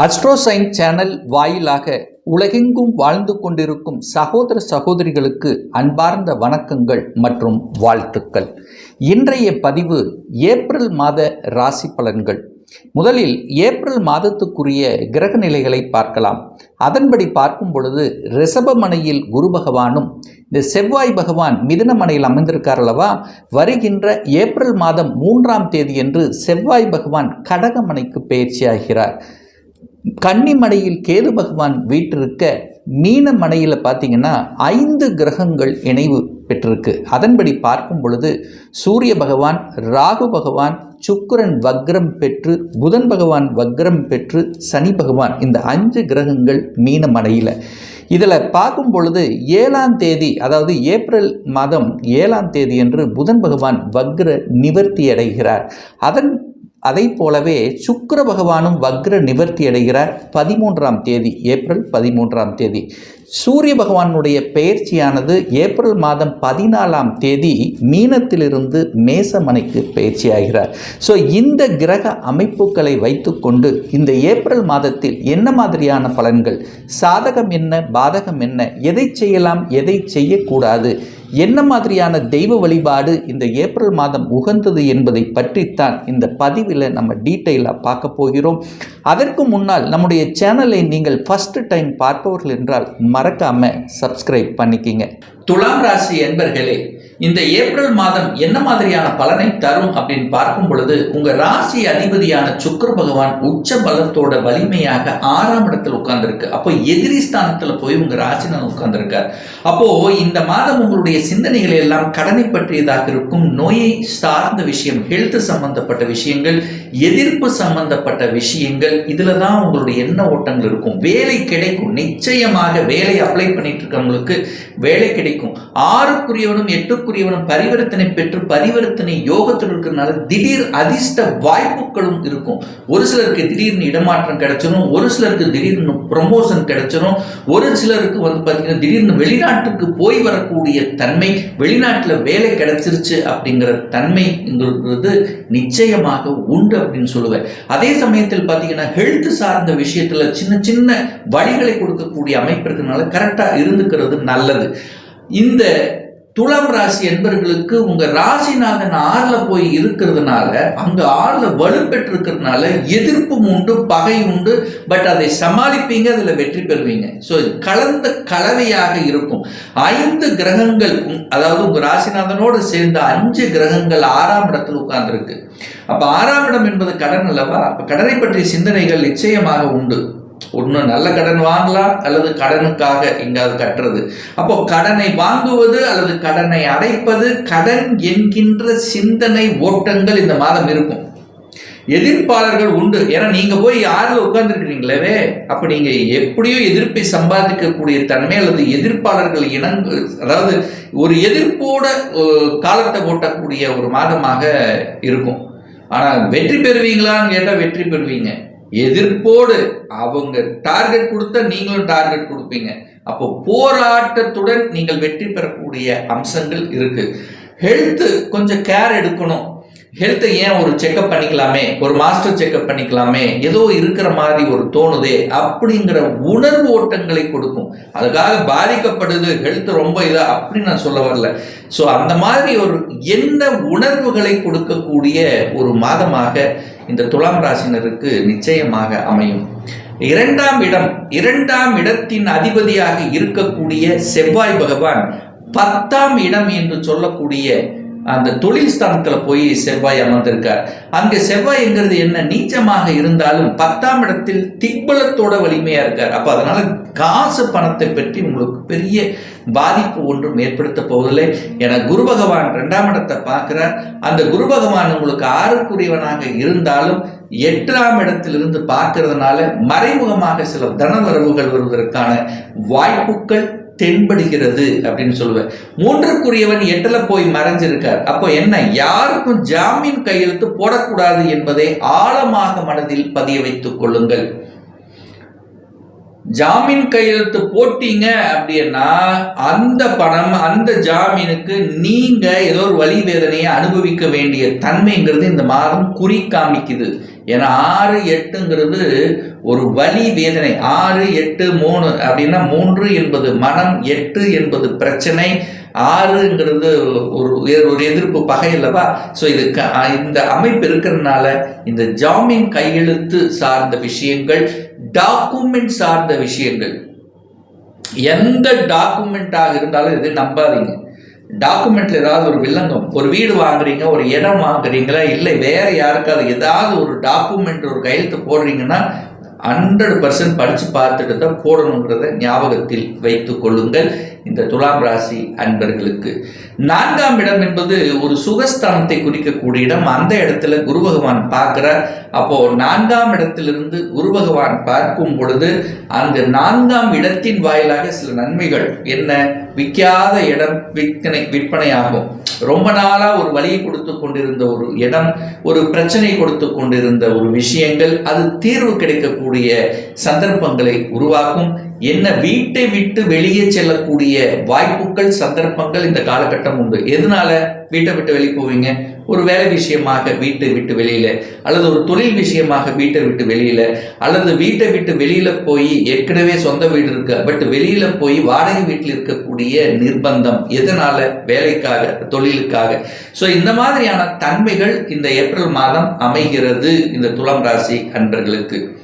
அஸ்ட்ரோசைன் channel வாயிலாக உலகெங்கும் வாழ்ந்து கொண்டிருக்கும் சகோதர சகோதரிகளுக்கு அன்பார்ந்த வணக்கங்கள் மற்றும் வாழ்த்துக்கள். இன்றைய பதிவு ஏப்ரல் மாத ராசி பலன்கள். முதலில் ஏப்ரல் மாதத்துக்குரிய கிரக நிலைகளை பார்க்கலாம். அதன்படி பார்க்கும் பொழுது ரிஷபமனையில் குரு பகவானும் இந்த செவ்வாய் பகவான் மிதனமனையில் அமைந்திருக்கார் அல்லவா? வருகின்ற ஏப்ரல் மாதம் மூன்றாம் தேதியன்று செவ்வாய் பகவான் கடகமனைக்கு பயிற்சியாகிறார். கன்னிமடையில் கேது பகவான் வீற்றிருக்க மீன மனையில் பார்த்தீங்கன்னா ஐந்து கிரகங்கள் இணைவு பெற்றிருக்கு. அதன்படி பார்க்கும் பொழுது சூரிய பகவான் ராகு பகவான் சுக்கரன் வக்ரம் பெற்று புதன் பகவான் வக்ரம் பெற்று சனி பகவான் இந்த அஞ்சு கிரகங்கள் மீன மனையில் இதில் பார்க்கும் பொழுது ஏழாம் தேதி அதாவது ஏப்ரல் மாதம் ஏழாம் தேதி என்று புதன் பகவான் வக்ர நிவர்த்தி அடைகிறார். அதன் அதை போலவே சுக்கர பகவானும் வக்ர நிவர்த்தி அடைகிறார் பதிமூன்றாம் தேதி ஏப்ரல் பதிமூன்றாம் தேதி. சூரிய பகவானுடைய பெயர்ச்சியானது ஏப்ரல் மாதம் பதினாலாம் தேதி மீனத்திலிருந்து மேசமனைக்கு பயிற்சியாகிறார் ஸோ இந்த கிரக அமைப்புகளை வைத்துக்கொண்டு இந்த ஏப்ரல் மாதத்தில் என்ன மாதிரியான பலன்கள்? சாதகம் என்ன? பாதகம் என்ன? எதை செய்யலாம்? எதை செய்யக்கூடாது? என்ன மாதிரியான தெய்வ வழிபாடு இந்த ஏப்ரல் மாதம் உகந்தது என்பதை பற்றித்தான் இந்த பதிவில் நம்ம டீட்டெயிலாக பார்க்க போகிறோம். அதற்கு முன்னால் நம்முடைய சேனலை நீங்கள் ஃபஸ்ட்டு டைம் பார்ப்பவர்கள் என்றால் மறக்காமல் சப்ஸ்கிரைப் பண்ணிக்கிங்க. துலாம் ராசி என்பர்களே இந்த ஏப்ரல் மாதம் என்ன மாதிரியான பலனை தரும் அப்படின்னு பார்க்கும் பொழுது உங்க ராசி அதிபதியான சுக்கர பகவான் உச்ச பலத்தோட வலிமையாக ஆறாம் இடத்துல உட்கார்ந்துருக்கு. அப்போ எதிரி ஸ்தானத்துல போய் உங்க ராசினன் உட்கார்ந்துருக்கார். அப்போ இந்த மாதம் உங்களுடைய சிந்தனைகள் எல்லாம் கடனை பற்றியதாக இருக்கும் நோயை சார்ந்த விஷயம் ஹெல்த் சம்பந்தப்பட்ட விஷயங்கள் எதிர்ப்பு சம்பந்தப்பட்ட விஷயங்கள் இதுல தான் உங்களுடைய எண்ண ஓட்டங்கள் இருக்கும். வேலை கிடைக்கும். நிச்சயமாக வேலை அப்ளை பண்ணிட்டு இருக்கவங்களுக்கு வேலை கிடைக்கும். ஆறுக்குரியவனும் எட்டுக்குரியவனும் பரிவர்த்தனை பெற்று பரிவர்த்தனை யோகத்தில் இருக்கிறதுனால திடீர் அதிர்ஷ்ட வாய்ப்புகளும் இருக்கும். ஒரு சிலருக்கு திடீர்னு இடமாற்றம் கிடைச்சிடும் ஒரு சிலருக்கு திடீர்னு ப்ரமோஷன் கிடைச்சிடும் ஒரு சிலருக்கு வந்து பார்த்தீங்கன்னா திடீர்னு வெளிநாட்டுக்கு போய் வரக்கூடிய தன்மை வெளிநாட்டில் வேலை கிடைச்சிருச்சு அப்படிங்கிற தன்மைங்கிறது நிச்சயமாக உண்டு அப்படின்னு சொல்லுவேன். அதே சமயத்தில் பார்த்தீங்கன்னா ஹெல்த் சார்ந்த விஷயத்தில் சின்ன சின்ன வழிகளை கொடுக்கக்கூடிய அமைப்பு இருக்கிறதுனால கரெக்டாக இருந்துக்கிறது நல்லது. இந்த துலாம் ராசி என்பவர்களுக்கு உங்க ராசிநாதன் ஆறுல போய் இருக்கிறதுனால அங்க ஆறுல வலுப்பெற்றிருக்கிறதுனால எதிர்ப்பும் உண்டு பகை உண்டு பட் அதை சமாளிப்பீங்க அதுல வெற்றி பெறுவீங்க. ஸோ கலந்த கலவையாக இருக்கும். ஐந்து கிரகங்கள் அதாவது உங்க ராசிநாதனோடு சேர்ந்த அஞ்சு கிரகங்கள் ஆறாம் இடத்தில் உட்கார்ந்துருக்கு. அப்ப ஆறாம் இடம் என்பது கடன் அல்லவா? அப்ப கடனை பற்றிய சிந்தனைகள் நிச்சயமாக உண்டு. ஒன்று நல்ல கடன் வாங்கலாம் அல்லது கடனுக்காக எங்காவது கட்டுறது. அப்போ கடனை வாங்குவது அல்லது கடனை அடைப்பது கடன் என்கின்ற சிந்தனை ஓட்டங்கள் இந்த மாதம் இருக்கும். எதிர்ப்பாளர்கள் உண்டு. ஏன்னா நீங்க போய் யாரில் உட்கார்ந்துருக்கிறீங்களே அப்ப நீங்க எப்படியோ எதிர்ப்பை சம்பாதிக்கக்கூடிய தன்மை அல்லது எதிர்ப்பாளர்கள் இணங்க அதாவது ஒரு எதிர்ப்போட காலத்தை ஓட்டக்கூடிய ஒரு மாதமாக இருக்கும். ஆனால் வெற்றி பெறுவீங்களான்னு கேட்டால் வெற்றி பெறுவீங்க. எதிர்ப்போடு அவங்க டார்கெட் கொடுத்தா நீங்களும் டார்கெட் கொடுப்பீங்க. அப்போ போராட்டத்துடன் நீங்கள் வெற்றி பெறக்கூடிய அம்சங்கள் இருக்கு. ஹெல்த் கொஞ்சம் கேர் எடுக்கணும். ஹெல்த்தை ஏன் ஒரு செக்கப் பண்ணிக்கலாமே? ஒரு மாஸ்டர் செக்கப் பண்ணிக்கலாமே? ஏதோ இருக்கிற மாதிரி ஒரு தோணுதே அப்படிங்கிற உணர்வு ஓட்டங்களை கொடுக்கும். அதுக்காக பாதிக்கப்படுது ஹெல்த் ரொம்ப இதாக அப்படின்னு நான் சொல்ல வரல. ஸோ அந்த மாதிரி ஒரு என்ன உணர்வுகளை கொடுக்கக்கூடிய ஒரு மாதமாக இந்த துலாம் ராசினருக்கு நிச்சயமாக அமையும். இரண்டாம் இடம் இரண்டாம் இடத்தின் அதிபதியாக இருக்கக்கூடிய செவ்வாய் பகவான் பத்தாம் இடம் என்று சொல்லக்கூடிய அந்த தொழில் ஸ்தானத்துல போய் செவ்வாய் அமர்ந்திருக்கார். அங்க செவ்வாய்ங்கிறது என்ன? நீச்சமாக இருந்தாலும் பத்தாம் இடத்தில் திக்பலத்தோட வலிமையா இருக்கார். அப்ப அதனால காசு பணத்தை பற்றி உங்களுக்கு பெரிய பாதிப்பு ஒன்றும் ஏற்படுத்த போவதில்லை. என குரு பகவான் ரெண்டாம் இடத்தை பார்க்கிறார். அந்த குரு பகவான் உங்களுக்கு ஆறுக்குரியவனாக இருந்தாலும் எட்டாம் இடத்திலிருந்து பார்க்கறதுனால மறைமுகமாக சில தனவரவுகள் வருவதற்கான வாய்ப்புகள் தென்படுகிறது அப்படின்னு சொல்லுவேன் மூன்றுக்குரியவன் எட்டுல போய் மறைஞ்சிருக்கார். அப்போ என்ன? யாருக்கும் ஜாமீன் கையெழுத்து போடக்கூடாது என்பதை ஆழமாக மனதில் பதிய வைத்துக் கொள்ளுங்கள். ஜாமீன் கையெழுத்து போட்டீங்க அப்படின்னா அந்த பணம் அந்த ஜாமீனுக்கு நீங்க ஏதோ ஒரு வழி வேதனையை அனுபவிக்க வேண்டிய தன்மைங்கிறது இந்த மாதம் குறி காமிக்குது. ஏன்னா ஆறு எட்டுங்கிறது ஒரு வலி வேதனை. ஆறு எட்டு மூணு அப்படின்னா மூன்று என்பது மனம் எட்டு என்பது பிரச்சனை. ஆறுங்கிறது ஒரு ஒரு எதிர்ப்பு பகை அல்லவா ஸோ இது இந்த அமைப்பு இருக்கிறதுனால இந்த ஜாமீன் கையெழுத்து சார்ந்த விஷயங்கள் டாக்குமெண்ட் சார்ந்த விஷயங்கள். எந்த டாக்குமெண்ட்டாக இருந்தாலும் இது நம்பாதீங்க. டாக்குமெண்ட்ல ஏதாவது ஒரு வில்லங்கம் ஒரு வீடு வாங்குறீங்க ஒரு இடம் வாங்குறீங்களா? இல்லை வேற யாருக்காவது ஏதாவது ஒரு டாக்குமெண்ட் ஒரு கையெழுத்து போடுறீங்கன்னா ஹண்ட்ரட் பர்சன்ட் படித்து பார்த்துட்டு தான் போடணுங்கிறத ஞாபகத்தில் வைத்து கொள்ளுங்கள். இந்த துலாம் ராசி அன்பர்களுக்கு. நான்காம் இடம் என்பது ஒரு சுகஸ்தானத்தை குறிக்கக்கூடிய இடம். அந்த இடத்துல குரு பகவான் பார்க்கிறார். அப்போ நான்காம் இடத்திலிருந்து குரு பகவான் பார்க்கும் பொழுது அந்த நான்காம் இடத்தின் வாயிலாக சில நன்மைகள். என்ன? விற்காத இடம் விற்பனை விற்பனை ஆகும் ரொம்ப நாளா ஒரு வழியை கொடுத்து கொண்டிருந்த ஒரு இடம் ஒரு பிரச்சனை கொடுத்து கொண்டிருந்த ஒரு விஷயங்கள் அது தீர்வு கிடைக்கக்கூடிய சந்தர்ப்பங்களை உருவாக்கும். என்ன வீட்டை விட்டு வெளியே செல்லக்கூடிய வாய்ப்புகள் சந்தர்ப்பங்கள் இந்த காலகட்டம் உண்டு. எதனால வீட்டை விட்டு வெளியே போவீங்க? ஒரு வேலை விஷயமாக வீட்டை விட்டு வெளியில அல்லது ஒரு தொழில் விஷயமாக வீட்டை விட்டு வெளியில அல்லது வீட்டை விட்டு வெளியில போய் ஏற்கனவே சொந்த வீடு இருக்கு பட் வெளியில போய் வாடகை வீட்டில் இருக்கக்கூடிய நிர்பந்தம். எதனால? வேலைக்காக தொழிலுக்காக. ஸோ இந்த மாதிரியான தன்மைகள் இந்த ஏப்ரல் மாதம் அமைகிறது இந்த துலாம் ராசி அன்பர்களுக்கு.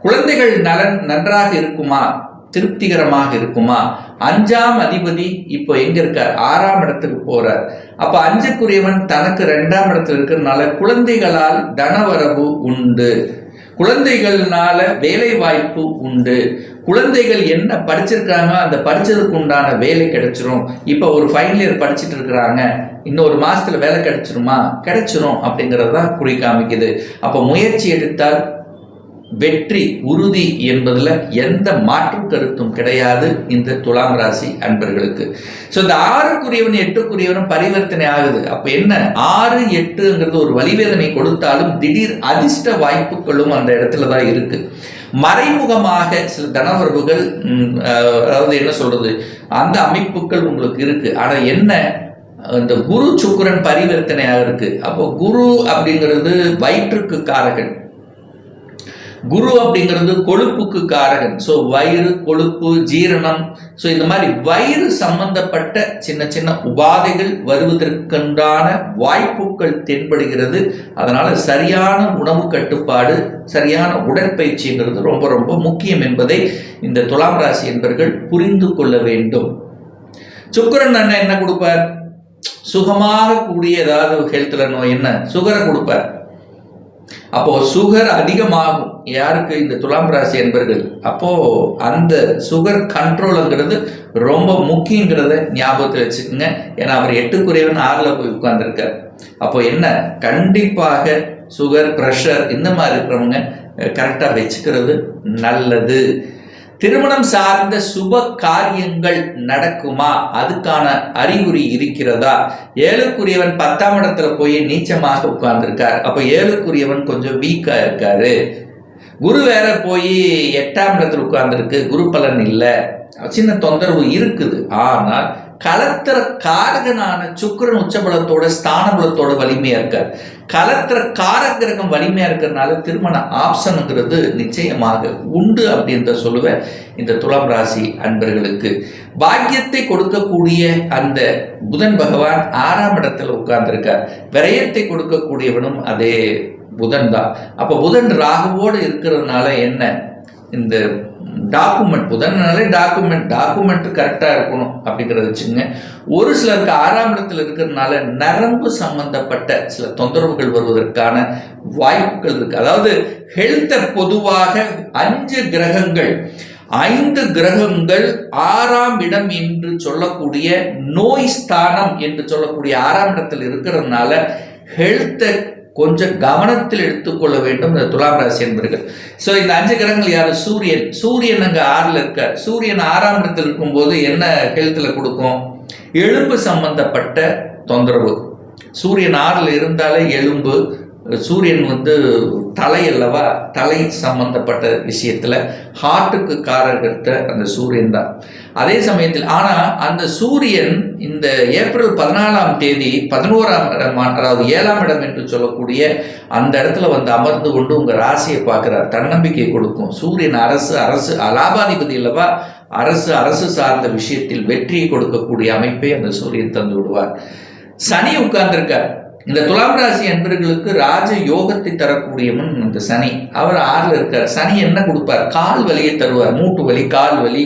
குழந்தைகள் நலன் நன்றாக இருக்குமா? திருப்திகரமாக இருக்குமா? அஞ்சாம் அதிபதி இப்போ எங்க இருக்கார்? ஆறாம் இடத்துக்கு போறார். அப்ப அஞ்சுக்குரியவன் தனக்கு ரெண்டாம் இடத்துல இருக்கிறதுனால குழந்தைகளால் தனவரவு உண்டு. குழந்தைகள்னால வேலை வாய்ப்பு உண்டு. குழந்தைகள் என்ன படிச்சிருக்காங்க அந்த படிச்சதுக்கு உண்டான வேலை கிடைச்சிரும். இப்போ ஒரு ஃபைனல் இயர் படிச்சுட்டு இருக்கிறாங்க. இன்னொரு மாசத்துல வேலை கிடைச்சிருமா? கிடைச்சிரும் அப்படிங்கிறது தான் குறி காமிக்குது. அப்போ முயற்சி எடுத்தால் வெற்றி உறுதி என்பதில் எந்த மாற்று கருத்தும் கிடையாது இந்த துலாம் ராசி அன்பர்களுக்கு. ஸோ இந்த ஆறுக்குரியவன் எட்டுக்குரியவனும் பரிவர்த்தனை ஆகுது. அப்போ என்ன? ஆறு எட்டுங்கிறது ஒரு வழிவேதனை கொடுத்தாலும் திடீர் அதிர்ஷ்ட வாய்ப்புகளும் அந்த இடத்துல தான் இருக்கு. மறைமுகமாக சில தனவரவுகள் அதாவது என்ன சொல்றது? அந்த அமைப்புகள் உங்களுக்கு இருக்கு. ஆனால் என்ன? இந்த குரு சுக்கரன் பரிவர்த்தனையாக இருக்கு. அப்போ குரு அப்படிங்கிறது வயிற்றுக்கு காரகன். குரு அப்படிங்கிறது கொழுப்புக்கு காரகன். ஸோ வயிறு கொழுப்பு ஜீரணம். ஸோ இந்த மாதிரி வயிறு சம்பந்தப்பட்ட சின்ன சின்ன உபாதைகள் வருவதற்குண்டான வாய்ப்புகள் தென்படுகிறது. அதனால சரியான உணவு கட்டுப்பாடு சரியான உடற்பயிற்சிங்கிறது ரொம்ப ரொம்ப முக்கியம் என்பதை இந்த துலாம் ராசி என்பர்கள் புரிந்து கொள்ள வேண்டும். சுக்கரன் அண்ணன் என்ன கொடுப்பார்? சுகமாக கூடிய ஏதாவது ஹெல்த்ல நோய் என்ன? சுகரை கொடுப்பார். அப்போ சுகர் அதிகமாகும். யாருக்கு? இந்த துலாம் ராசி என்பர்கள். அப்போ அந்த சுகர் கண்ட்ரோலுங்கிறது ரொம்ப முக்கியங்கிறத ஞாபகத்தில் வச்சுக்கோங்க. ஏன்னா அவர் எட்டுக்குறைவன் ஆறில் போய் உட்கார்ந்துருக்கார். அப்போ என்ன? கண்டிப்பாக சுகர் ப்ரெஷர் இந்த மாதிரி இருக்கிறவங்க கரெக்டாக வச்சுக்கிறது நல்லது. திருமணம் சார்ந்த சுப காரியங்கள் நடக்குமா? அதுக்கான அறிகுறி இருக்கிறதா? ஏழுக்குரியவன் பத்தாம் இடத்துல போய் நீச்சமாக உட்கார்ந்துருக்கார். அப்ப ஏழுக்குரியவன் கொஞ்சம் வீக்கா இருக்காரு. குரு வேற போய் எட்டாம் இடத்துல உட்கார்ந்துருக்கு. குரு பலன் இல்லை. சின்ன தொந்தரவு இருக்குது. ஆனால் கலத்திர காரகனான சுக்கரன் உச்சபலத்தோட ஸ்தான பலத்தோட வலிமையா இருக்கார். கலத்திர காரகிரகம் வலிமையா இருக்கிறதுனால திருமண ஆப்ஷனுங்கிறது நிச்சயமாக உண்டு அப்படின்ற சொல்லுவேன். இந்த துலாம் ராசி அன்பர்களுக்கு பாக்கியத்தை கொடுக்கக்கூடிய அந்த புதன் பகவான் ஆறாம் இடத்துல உட்கார்ந்துருக்கார். விரயத்தை கொடுக்கக்கூடியவனும் அதே புதன் தான். அப்போ புதன் ராகுவோடு இருக்கிறதுனால என்ன? இந்த டாக்குமெண்ட் புதன்னாலே டாக்குமெண்ட் டாக்குமெண்ட் கரெக்டாக இருக்கணும் அப்படிங்கிறத வச்சுங்க ஒரு சிலருக்கு ஆறாம் இடத்துல இருக்கிறதுனால நரம்பு சம்பந்தப்பட்ட சில தொந்தரவுகள் வருவதற்கான வாய்ப்புகள் இருக்கு. அதாவது ஹெல்த்தை பொதுவாக அஞ்சு கிரகங்கள் ஐந்து கிரகங்கள் ஆறாம் இடம் என்று சொல்லக்கூடிய நோய் ஸ்தானம் என்று சொல்லக்கூடிய ஆறாம் இடத்தில் இருக்கிறதுனால ஹெல்த்தை கொஞ்சம் கவனத்தில் எடுத்துக்கொள்ள வேண்டும் இந்த துலாம் ராசி என்பர்கள். ஸோ இந்த அஞ்சு கிரகங்கள் யார்? சூரியன். சூரியன் அங்கே ஆறில் இருக்கார். சூரியன் ஆறாம் இடத்தில் இருக்கும்போது என்ன ஹெல்த்தில் கொடுக்கும்? எலும்பு சம்பந்தப்பட்ட தொந்தரவு. சூரியன் ஆறில் இருந்தாலே எலும்பு சூரியன் வந்து தலை அல்லவா? தலை சம்பந்தப்பட்ட விஷயத்தில் ஹார்ட்டுக்கு காரகத்த அந்த சூரியன் தான். அதே சமயத்தில் ஆனால் அந்த சூரியன் இந்த ஏப்ரல் பதினாலாம் தேதி பதினோராம் இடம் அதாவது ஏழாம் இடம் என்று சொல்லக்கூடிய அந்த இடத்துல வந்து அமர்ந்து கொண்டு உங்கள் ராசியை பார்க்குறார். தன்னம்பிக்கை கொடுக்கும். சூரியன் அரசு அரசு லாபாதிபதி அல்லவா? அரசு அரசு சார்ந்த விஷயத்தில் வெற்றியை கொடுக்கக்கூடிய அமைப்பை அந்த சூரியன் தந்து விடுவார். சனி உட்கார்ந்துருக்கார். இந்த துலாம் ராசி அன்பர்களுக்கு ராஜ யோகத்தை தரக்கூடியவன் இந்த சனி. அவர் ஆறில் இருக்கார். சனி என்ன கொடுப்பார்? கால் வலியை தருவார். மூட்டு வலி கால் வலி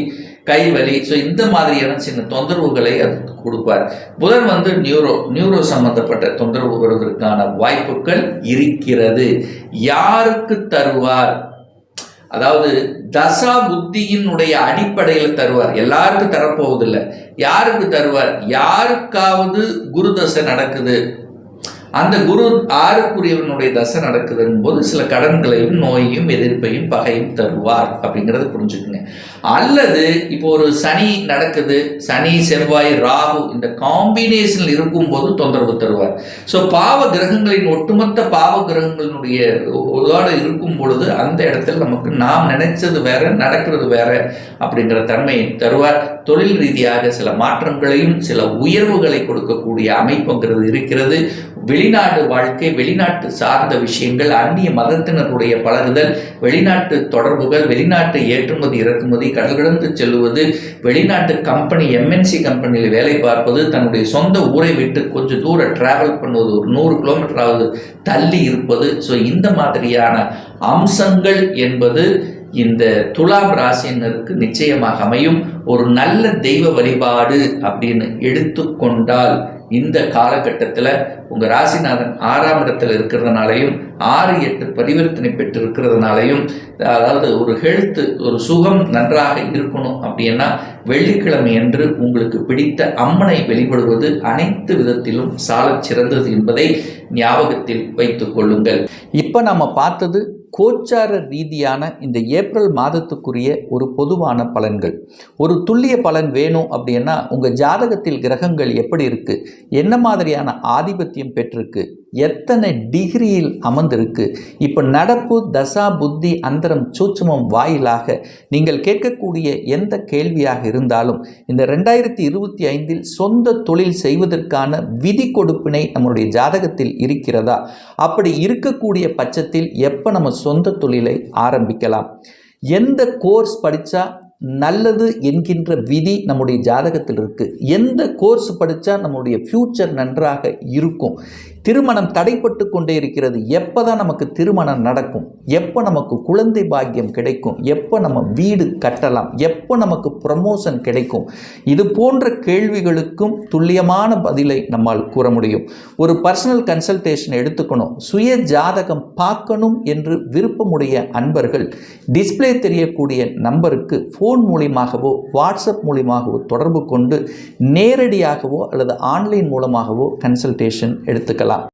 கை வலி. ஸோ இந்த மாதிரியான சின்ன தொந்தரவுகளை அது கொடுப்பார். புதன் வந்து நியூரோ நியூரோ சம்பந்தப்பட்ட தொந்தரவு வருவதற்கான வாய்ப்புகள் இருக்கிறது. யாருக்கு தருவார்? அதாவது தசா புத்தியினுடைய அடிப்படையில் தருவார். எல்லாருக்கும் தரப்போவதில்லை. யாருக்கு தருவார்? யாருக்காவது குரு தசை நடக்குது. அந்த குரு ஆறுக்குரியவனுடைய தசை நடக்குதுங்கும் போது சில கடன்களையும் நோயையும் எதிர்ப்பையும் பகையும் தருவார் அப்படிங்கிறத புரிஞ்சுக்குங்க. அல்லது இப்போ ஒரு சனி நடக்குது சனி செவ்வாய் ராகு இந்த காம்பினேஷனில் இருக்கும்போது தொந்தரவு தருவார். ஸோ பாவ கிரகங்களின் ஒட்டுமொத்த பாவ கிரகங்களினுடைய உதோடு இருக்கும் பொழுது அந்த இடத்துல நமக்கு நாம் நினைச்சது வேற நடக்கிறது வேற அப்படிங்கிற தன்மையை தருவார். தொழில் ரீதியாக சில மாற்றங்களையும் சில உயர்வுகளை கொடுக்கக்கூடிய அமைப்புங்கிறது இருக்கிறது. வெளிநாடு வாழ்க்கை வெளிநாட்டு சார்ந்த விஷயங்கள் அந்நிய மதத்தினருடைய பழகுதல் வெளிநாட்டு தொடர்புகள் வெளிநாட்டு ஏற்றுமதி இறக்குமதி கடல் கடந்து செல்லுவது வெளிநாட்டு கம்பெனி எம்என்சி கம்பெனியில் வேலை பார்ப்பது தன்னுடைய சொந்த ஊரை விட்டு கொஞ்சம் தூரம் டிராவல் பண்ணுவது ஒரு நூறு கிலோமீட்டராவது தள்ளி இருப்பது. ஸோ இந்த மாதிரியான அம்சங்கள் என்பது இந்த துலாம் ராசினருக்கு நிச்சயமாக அமையும். ஒரு நல்ல தெய்வ வழிபாடு அப்படின்னு எடுத்துக்கொண்டால் இந்த காலகட்டத்தில் உங்கள் ராசிநாதன் ஆறாம் இடத்தில் இருக்கிறதுனாலையும் ஆறு எட்டு பரிவர்த்தனை பெற்று இருக்கிறதுனாலையும் அதாவது ஒரு ஹெல்த்து ஒரு சுகம் நன்றாக இருக்கணும் அப்படின்னா வெள்ளிக்கிழமை என்று உங்களுக்கு பிடித்த அம்மனை வெளிப்படுவது அனைத்து விதத்திலும் சாலச் சிறந்தது என்பதை ஞாபகத்தில் வைத்துக் கொள்ளுங்கள். இப்போ நம்ம பார்த்தது கோச்சார ரீதியான இந்த ஏப்ரல் மாதத்துக்குரிய ஒரு பொதுவான பலன்கள். ஒரு துல்லிய பலன் வேணும் அப்படின்னா உங்கள் ஜாதகத்தில் கிரகங்கள் எப்படி இருக்குது என்ன மாதிரியான ஆதிபத்தியம் பெற்றிருக்கு? எத்தனை டிகிரியில் அமர்ந்திருக்கு? இப்போ நடப்பு தசா புத்தி அந்தரம் சூட்சமம் வாயிலாக நீங்கள் கேட்கக்கூடிய எந்த கேள்வியாக இருந்தாலும் இந்த ரெண்டாயிரத்தி இருபத்தி ஐந்தில் சொந்த தொழில் செய்வதற்கான விதி கொடுப்பினை நம்மளுடைய ஜாதகத்தில் இருக்கிறதா? அப்படி இருக்கக்கூடிய பட்சத்தில் எப்போ நம்ம சொந்த தொழிலை ஆரம்பிக்கலாம்? எந்த கோர்ஸ் படித்தா நல்லது என்கின்ற விதி நம்முடைய ஜாதகத்தில் இருக்குது எந்த கோர்ஸ் படித்தா நம்முடைய ஃப்யூச்சர் நன்றாக இருக்கும்? திருமணம் தடைப்பட்டு கொண்டே இருக்கிறது. எப்போ தான் நமக்கு திருமணம் நடக்கும்? எப்போ நமக்கு குழந்தை பாக்கியம் கிடைக்கும்? எப்போ நம்ம வீடு கட்டலாம்? எப்போ நமக்கு ப்ரமோஷன் கிடைக்கும்? இது போன்ற கேள்விகளுக்கும் துல்லியமான பதிலை நம்மால் கூற முடியும். ஒரு பர்சனல் கன்சல்டேஷன் எடுத்துக்கணும். சுய ஜாதகம் பார்க்கணும் என்று விருப்பமுடைய அன்பர்கள் டிஸ்பிளே தெரியக்கூடிய நம்பருக்கு ஃபோன் ஃபோன் மூலியமாகவோ வாட்ஸ்அப் மூலியமாகவோ தொடர்பு கொண்டு நேரடியாகவோ அல்லது ஆன்லைன் மூலமாகவோ கன்சல்டேஷன் எடுத்துக்கலாம்.